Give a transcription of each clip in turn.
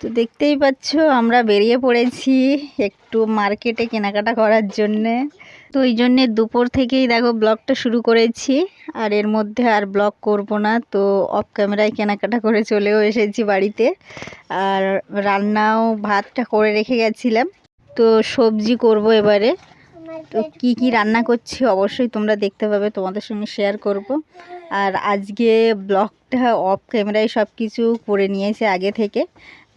তো দেখতেই পাচ্ছ, আমরা বেরিয়ে পড়েছি একটু মার্কেটে কেনাকাটা করার জন্যে। তো ওই জন্যে দুপুর থেকেই দেখো ব্লগটা শুরু করেছি, আর এর মধ্যে আর ব্লগ করব না। তো অফ ক্যামেরায় কেনাকাটা করে চলেও এসেছি বাড়িতে। আর রান্নাও ভাতটা করে রেখে গেছিলাম। তো সবজি করব এবারে। তো কি কি রান্না করছি অবশ্যই তোমরা দেখতে পাবে, তোমাদের সঙ্গে শেয়ার করব। আর আজকে ব্লগটা অফ ক্যামেরায় সব কিছু করে নিয়েছে আগে থেকে।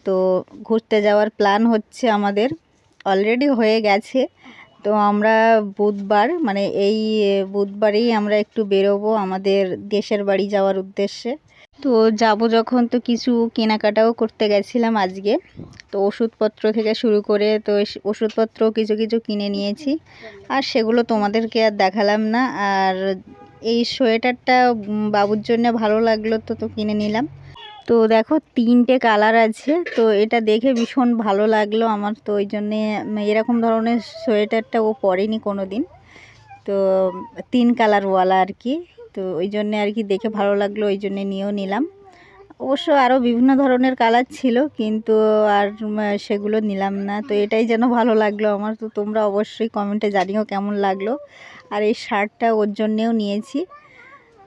তো ঘুরতে যাওয়ার প্ল্যান হচ্ছে আমাদের। অলরেডি হয়ে গেছে। তো আমরা বুধবার মানে এই বুধবারেই আমরা একটু বেরোবো আমাদের দেশের বাড়ি যাওয়ার উদ্দেশ্যে। তো যাব যখন, তো কিছু কেনাকাটাও করতে গেছিলাম আজকে। তো ওষুধপত্র থেকে শুরু করে, তো ওষুধপত্র কিছু কিছু কিনে নিয়েছি। আর সেগুলো তোমাদেরকে আর দেখালাম না। আর এই সোয়েটারটা বাবুর জন্য ভালো লাগল তো তো কিনে নিলাম। তো দেখো তিনটে কালার আছে, তো এটা দেখে ভীষণ ভালো লাগল আমার। তো ওই জন্যে এরকম ধরনের সোয়েটারটা ও পরেনি কোনো দিন তো তিন কালারওয়ালা আর কি, তো ওই জন্যে আর কি দেখে ভালো লাগল, ওই জন্যে নিয়েও নিলাম। অবশ্য আরও বিভিন্ন ধরনের কালার ছিল, কিন্তু আর সেগুলো নিলাম না। তো এটাই যেন ভালো লাগল আমার, তো তোমরা অবশ্যই কমেন্টে জানিও কেমন লাগল। আর এই শার্টটা ওর জন্যেও নিয়েছি।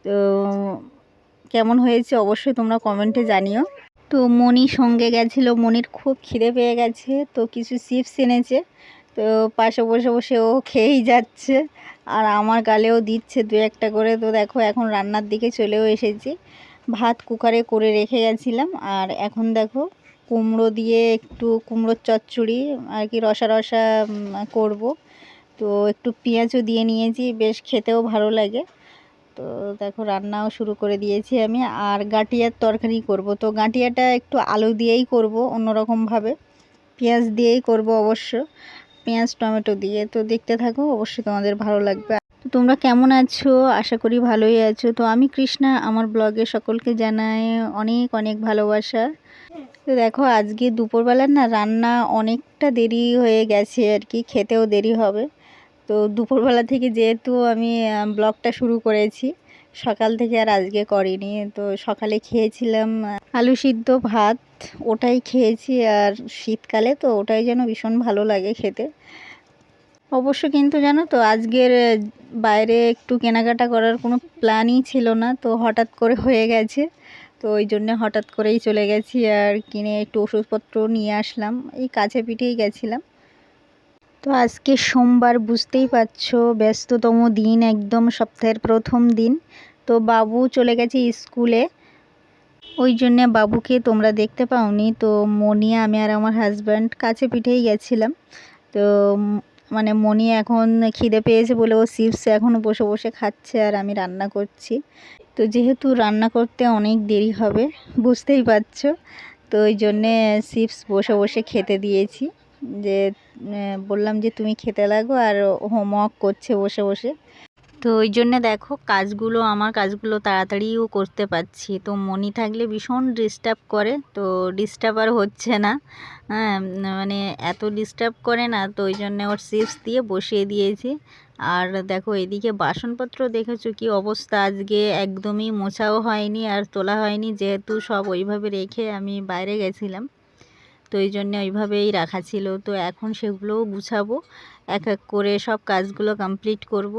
তো কেমন হয়েছে অবশ্যই তোমরা কমেন্টে জানিও। তো মনি সঙ্গে গেছিল মনির খুব খিদে পেয়ে গেছে, তো কিছু চিপস এনেছে, তো পাশে বসে বসে ও খেয়েই যাচ্ছে, আর আমার গালেও দিচ্ছে দু একটা করে। তো দেখো এখন রান্নার দিকে চলেও এসেছি। ভাত কুকারে করে রেখে গেছিলাম, আর এখন দেখো কুমড়ো দিয়ে একটু কুমড়োর চচ্চড়ি আর কি রসা রসা করব। তো একটু পেঁয়াজও দিয়ে নিয়েছি, বেশ খেতেও ভালো লাগে। তো দেখো রান্নাও শুরু করে দিয়েছি আমি, আর গাঁটিয়ার তরকারি করব। তো গাঁটিয়াটা একটু আলু দিয়েই করব অন্যরকমভাবে। পেঁয়াজ দিয়েই করব অবশ্য, পেঁয়াজ, টমেটো দিয়ে। তো দেখতে থাকো, অবশ্যই তোমাদের ভালো লাগবে। তো তোমরা কেমন আছো? আশা করি ভালোই আছো। তো আমি কৃষ্ণা, আমার ব্লগে সকলকে জানাই অনেক অনেক ভালোবাসা। তো দেখো, আজকে দুপুরবেলার না রান্না অনেকটা দেরি হয়ে গেছে আর কি, খেতেও দেরি হবে। তো দুপুরবেলা থেকে যেহেতু আমি ব্লগটা শুরু করেছি, সকাল থেকে আর আজকে করিনি। তো সকালে খেয়েছিলাম আলু সিদ্ধ ভাত, ওটাই খেয়েছি। আর শীতকালে তো ওটাই যেন ভীষণ ভালো লাগে খেতে। অবশ্য কিন্তু জানো তো, আজকের বাইরে একটু কেনাকাটা করার কোনো প্ল্যানই ছিল না। তো হঠাৎ করে হয়ে গেছে। তো ওই জন্য হঠাৎ করেই চলে গেছি। আর কিনে একটু ওষুধপত্র নিয়ে আসলাম। এই কাছে পিঠেই গেছিলাম। তো আজকে সোমবার বুঝতেই পারছ, ব্যস্ততম দিন একদম সপ্তাহের প্রথম দিন। তো বাবু চলে গেছে স্কুলে। ওই জন্যে বাবুকে তোমরা দেখতে পাওনি। তো মনি আমি আর আমার হাজব্যান্ড কাছে পিঠেই গেছিলাম। তো মানে মনি এখন খিদে পেয়েছে বলে ও চিপস এখনও বসে বসে খাচ্ছে আর আমি রান্না করছি। তো যেহেতু রান্না করতে অনেক দেরি হবে, বুঝতেই পারছ। তো ওই জন্যে চিপস বসে বসে খেতে দিয়েছি। যে বললাম যে তুমি খেতে লাগো আর হোমওয়ার্ক করছে বসে বসে। তো ওই জন্যে দেখো কাজগুলো, আমার কাজগুলো তাড়াতাড়িও করতে পারছি। তো মনি থাকলে ভীষণ ডিস্টার্ব করে, তো ডিস্টার্ব আর হচ্ছে না। হ্যাঁ মানে এত ডিস্টার্ব করে না, তো ওই জন্যে ওর চিপস দিয়ে বসিয়ে দিয়েছি। আর দেখো এদিকে বাসনপত্র দেখেছ কি অবস্থা? আজকে একদমই মোছাও হয়নি আর তোলা হয়নি, যেহেতু সব ওইভাবে রেখে আমি বাইরে গেছিলাম। তো এই জন্যে ওইভাবেই রাখা ছিল। তো এখন সেগুলোও গুছাবো। এক এক করে সব কাজগুলো কমপ্লিট করব।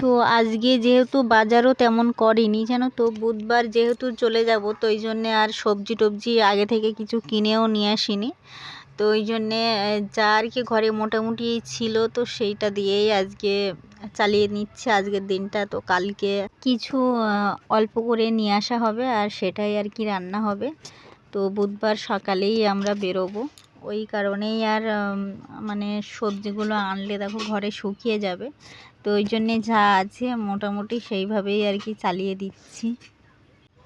তো আজকে যেহেতু বাজারও তেমন করিনি, জানো তো? বুধবার যেহেতু চলে যাব, তো ওই জন্যে আর সবজি টবজি আগে থেকে কিছু কিনেও নিয়ে আসিনি। তো ওই জন্যে যা আর কি ঘরে মোটামুটি ছিল, তো সেইটা দিয়েই আজকে চালিয়ে নিচ্ছে আজকের দিনটা। তো কালকে কিছু অল্প করে নিয়ে আসা হবে আর সেটাই আর কি রান্না হবে। তো বুধবার সকালেই আমরা বেরোবো। ওই কারণেই আর মানে সবজিগুলো আনলে দেখো ঘরে শুকিয়ে যাবে। তো ওই জন্যে যা আছে মোটামুটি সেইভাবেই আর কি চালিয়ে দিচ্ছি।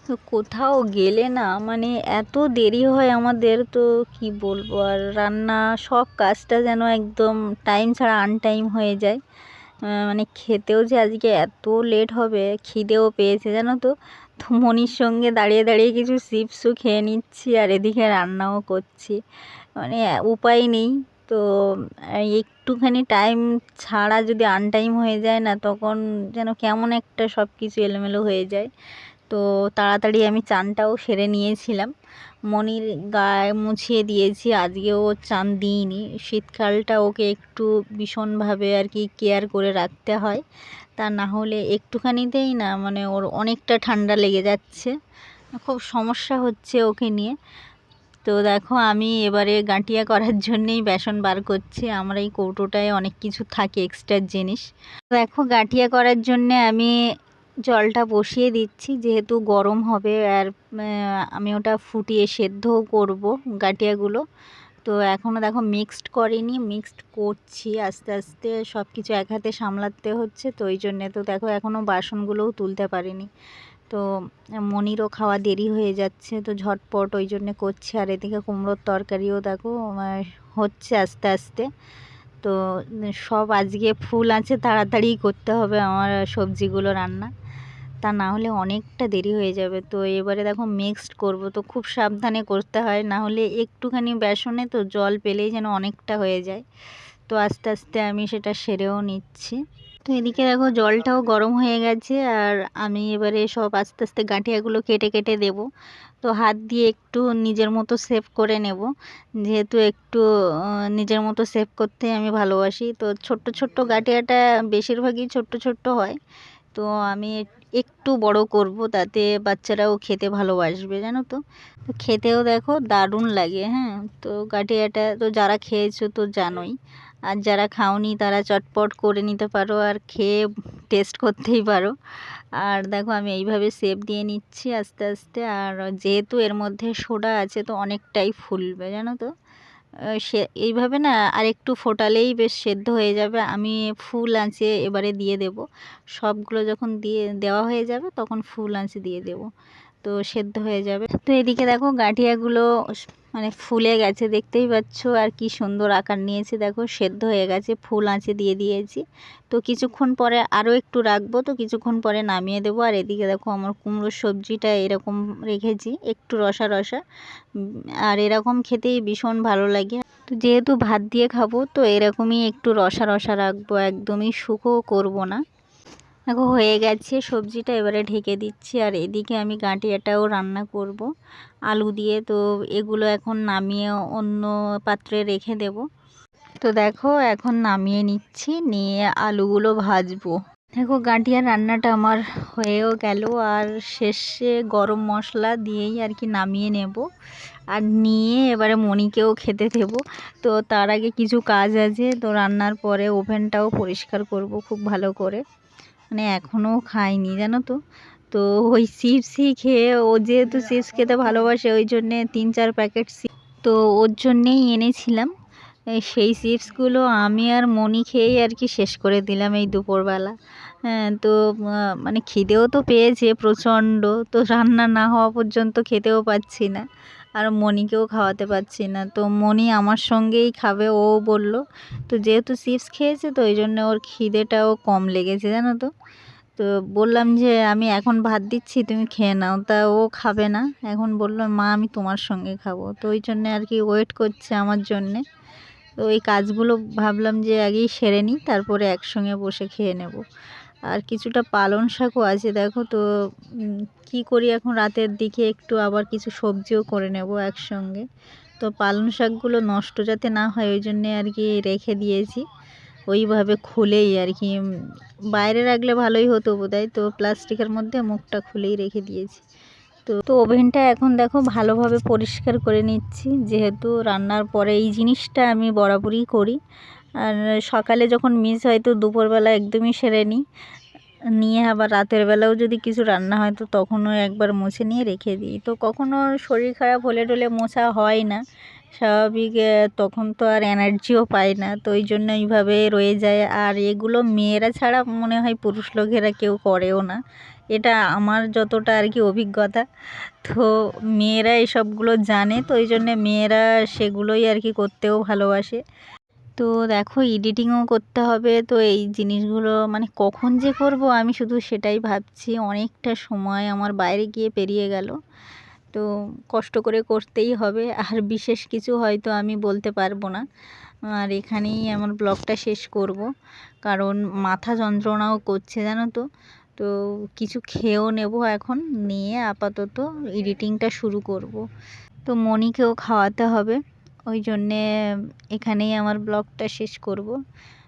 তো কোথাও গেলে না মানে এত দেরি হয় আমাদের, তো কি বলব আর, রান্না সব কাজটা যেন একদম টাইম ছাড়া আনটাইম হয়ে যায়। মানে খেতেও যে আজকে এত লেট হবে, খিদেও পেয়েছে, জানো তো? তো মনির সঙ্গে দাঁড়িয়ে দাঁড়িয়ে কিছু চিপসও খেয়ে নিচ্ছি আর এদিকে রান্নাও করছি। মানে উপায় নেই। তো একটুখানি টাইম ছাড়া যদি আনটাইম হয়ে যায় না, তখন যেন কেমন একটা সব কিছু এলোমেলো হয়ে যায়। তো তাড়াতাড়ি আমি চানটাও সেরে নিয়েছিলাম। মনির গায়ে মুছিয়ে দিয়েছি আজকেও চান দিইনি। শীতকালটা ওকে একটু ভীষণভাবে আর কি কেয়ার করে রাখতে হয়। তা না হলে একটুখানিতেই না মানে ওর অনেকটা ঠান্ডা লেগে যাচ্ছে। খুব সমস্যা হচ্ছে ওকে নিয়ে। তো দেখো, আমি এবারে গাঁটিয়া করার জন্যেই বেসন বার করছি। আমার এই কৌটোটায় অনেক কিছু থাকে এক্সট্রা জিনিস। দেখো গাঁটিয়া করার জন্যে আমি জলটা বসিয়ে দিচ্ছি, যেহেতু গরম হবে আর আমি ওটা ফুটিয়ে সেদ্ধও করব গাটিয়াগুলো। তো এখনও দেখো মিক্সড করিনি মিক্সড করছি, আস্তে আস্তে সব কিছু এক হাতে সামলাতে হচ্ছে, তো ওই জন্যে তো দেখো এখনও বাসনগুলোও তুলতে পারিনি। তো মনিরও খাওয়া দেরি হয়ে যাচ্ছে, তো ঝটপট ওই জন্যে করছে, আর এদিকে কুমড়োর তরকারিও দেখো হচ্ছে আস্তে আস্তে। তো সব আজকে ফুল আছে তাড়াতাড়ি করতে হবে আমার সবজিগুলো রান্না। তা না হলে অনেকটা দেরি হয়ে যাবে। তো এবারে দেখো মিক্সড করব, তো খুব সাবধানে করতে হয়। না হলে একটুখানি বেসনে তো জল পেলেই যেন অনেকটা হয়ে যায়। তো আস্তে আস্তে আমি সেটা সেরেও নিচ্ছি। তো এদিকে দেখো জলটাও গরম হয়ে গেছে আর আমি এবারে সব আস্তে আস্তে গাঁঠিয়াগুলো কেটে কেটে দেব। তো হাত দিয়ে একটু নিজের মতো সেভ করে নেব। যেহেতু একটু নিজের মতো সেভ করতে আমি ভালোবাসি। তো ছোট্ট ছোট্ট গাঁঠিয়াটা বেশিরভাগই ছোট্ট ছোট্ট হয়। তো আমি একটু বড় করব তাতে বাচ্চারাও খেতে ভালোবাসবে, জানো তো? তো খেতেও দেখো দারুণ লাগে হ্যাঁ? তো গাঠিয়াটা, তো যারা খেয়েছো তো জানোই। আর যারা খাওনি তারা চটপট করে নিতে পারো আর খেয়ে টেস্ট করতেই পারো। আর দেখো আমি এইভাবে সেপ দিয়ে নিচ্ছি আস্তে আস্তে, আর যেহেতু এর মধ্যে সোডা আছে তো অনেকটাই ফুলবে, জানো তো? সে, এইভাবে না আর একটু ফোটালেই বেশ সেদ্ধ হয়ে যাবে। আমি ফুল আঁচে এবারে দিয়ে দেব। সবগুলো যখন দিয়ে, দেওয়া হয়ে যাবে তখন ফুল আঁচে দিয়ে দেব। তো সেদ্ধ হয়ে যাবে। তো এদিকে দেখো গাঁঠিয়াগুলো মানে ফুলে গেছে, দেখতেই পাচ্ছ। আর কি সুন্দর আকার নিয়েছে। দেখো সেদ্ধ হয়ে গেছে, ফুল আঁচে দিয়ে দিয়েছি। তো কিছুক্ষণ পরে আরও একটু রাখব। তো কিছুক্ষণ পরে নামিয়ে দেবো। আর এদিকে দেখো আমার কুমড়োর সবজিটা এরকম রেখেছি, একটু রসা রসা। আর এরকম খেতেই ভীষণ ভালো লাগে। তো যেহেতু ভাত দিয়ে খাব, তো এরকমই একটু রসা রসা রাখব। একদমই শুকো করব না। দেখো হয়ে গেছে, সবজিটা এবারে ঢেকে দিচ্ছি। আর এদিকে আমি গাঁটিয়াটাও রান্না করব। আলু দিয়ে তো এগুলো এখন নামিয়ে অন্য পাত্রে রেখে দেব। তো দেখো এখন নামিয়ে নিচ্ছি, নিয়ে আলুগুলো ভাজবো। দেখো গাঁটিয়া রান্নাটা আমার হয়েও গেল। আর শেষে গরম মশলা দিয়েই আর কি নামিয়ে নেব। আর নিয়ে এবারে মণিকেও খেতে দেব। তো তার আগে কিছু কাজ আছে, তো রান্নার পরে ওভেনটাও পরিষ্কার করব খুব ভালো করে। মানে এখনও খাইনি, জানো তো? তো ওই চিপসই খেয়ে, ও যেহেতু চিপস খেতে ভালোবাসে, ওই জন্যে তিন চার প্যাকেট তো ওর জন্যেই এনেছিলাম। সেই চিপসগুলো আমি আর মনি খেয়েই আর কি শেষ করে দিলাম এই দুপুরবেলা। হ্যাঁ তো মানে খিদেও তো পেয়েছে প্রচণ্ড, তো রান্না না হওয়া পর্যন্ত খেতেও পাচ্ছি না। আর মনিকেও খাওয়াতে পারছি না। তো মনি আমার সঙ্গেই খাবে, ও বলল, তো যেহেতু চিপস খেয়েছে, তো ওই জন্য ওর খিদেটাও কম লেগেছে, জানো তো? তো বললাম যে, আমি এখন ভাত দিচ্ছি, তুমি খেয়ে নাও। তা ও খাবে না। এখন বলল, মা, আমি তোমার সঙ্গে খাব। তো ওই জন্যে আর কি ওয়েট করছে আমার জন্যে। তো ওই কাজগুলো ভাবলাম যে আগেই সেরে নিই, তারপরে একসঙ্গে বসে খেয়ে নেব। আর কিছুটা পালং শাকও আছে, দেখো তো কি করি এখন রাতের দিকে, একটু আবার কিছু সবজিও করে নেব একসঙ্গে। তো পালং শাকগুলো নষ্ট যাতে না হয়, ওই জন্যে আর কি রেখে দিয়েছি। ওইভাবে খুলেই আর কি বাইরে রাখলে ভালোই হতো বোধহয়, তো প্লাস্টিকের মধ্যে মুখটা খুলেই রেখে দিয়েছি। তো তো ওভেনটা এখন দেখো ভালোভাবে পরিষ্কার করে নিচ্ছি, যেহেতু রান্নার পরে এই জিনিসটা আমি বরাবরই করি। সকালে যখন মিস হয় তো দুপুরবেলা একদমই সেরে নিই। নিয়ে আবার রাতের বেলাও যদি কিছু রান্না হয় তো তখনও একবার মুছে নিয়ে রেখে দিই। তো কখনও শরীর খারাপ হলে টলে মোছা হয় না। স্বাভাবিক তখন তো আর এনার্জিও পায় না। তো ওই জন্য এইভাবে রয়ে যায়। আর এগুলো মেয়েরা ছাড়া মনে হয় পুরুষ লোকেরা কেউ করেও না। এটা আমার যতটা আর কি অভিজ্ঞতা। তো মেয়েরা এসবগুলো জানে তো ওই জন্যে মেয়েরা সেগুলোই আর কি করতেও ভালোবাসে। তো দেখো এডিটিংও করতে হবে। তো এই জিনিসগুলো মানে কখন যে করব আমি শুধু সেটাই ভাবছি। অনেকটা সময় আমার বাইরে গিয়ে পেরিয়ে গেল। তো কষ্ট করে করতেই হবে। আর বিশেষ কিছু হয়তো আমি বলতে পারব না। আর এখানেই আমার ব্লগটা শেষ করব। কারণ মাথা যন্ত্রণাও করছে, জানো তো। তো কিছু খেয়েও নেব এখন। নিয়ে আপাতত এডিটিংটা শুরু করব। তো মনিকেও খাওয়াতে হবে। ওই জন্যে এখানেই আমার ব্লগটা শেষ করব।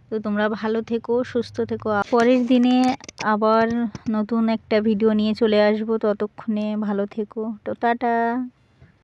তো তোমরা ভালো থেকো, সুস্থ থেকো। পরের দিনে আবার নতুন একটা ভিডিও নিয়ে চলে আসব। ততক্ষণে ভালো থেকো। তো টাটা।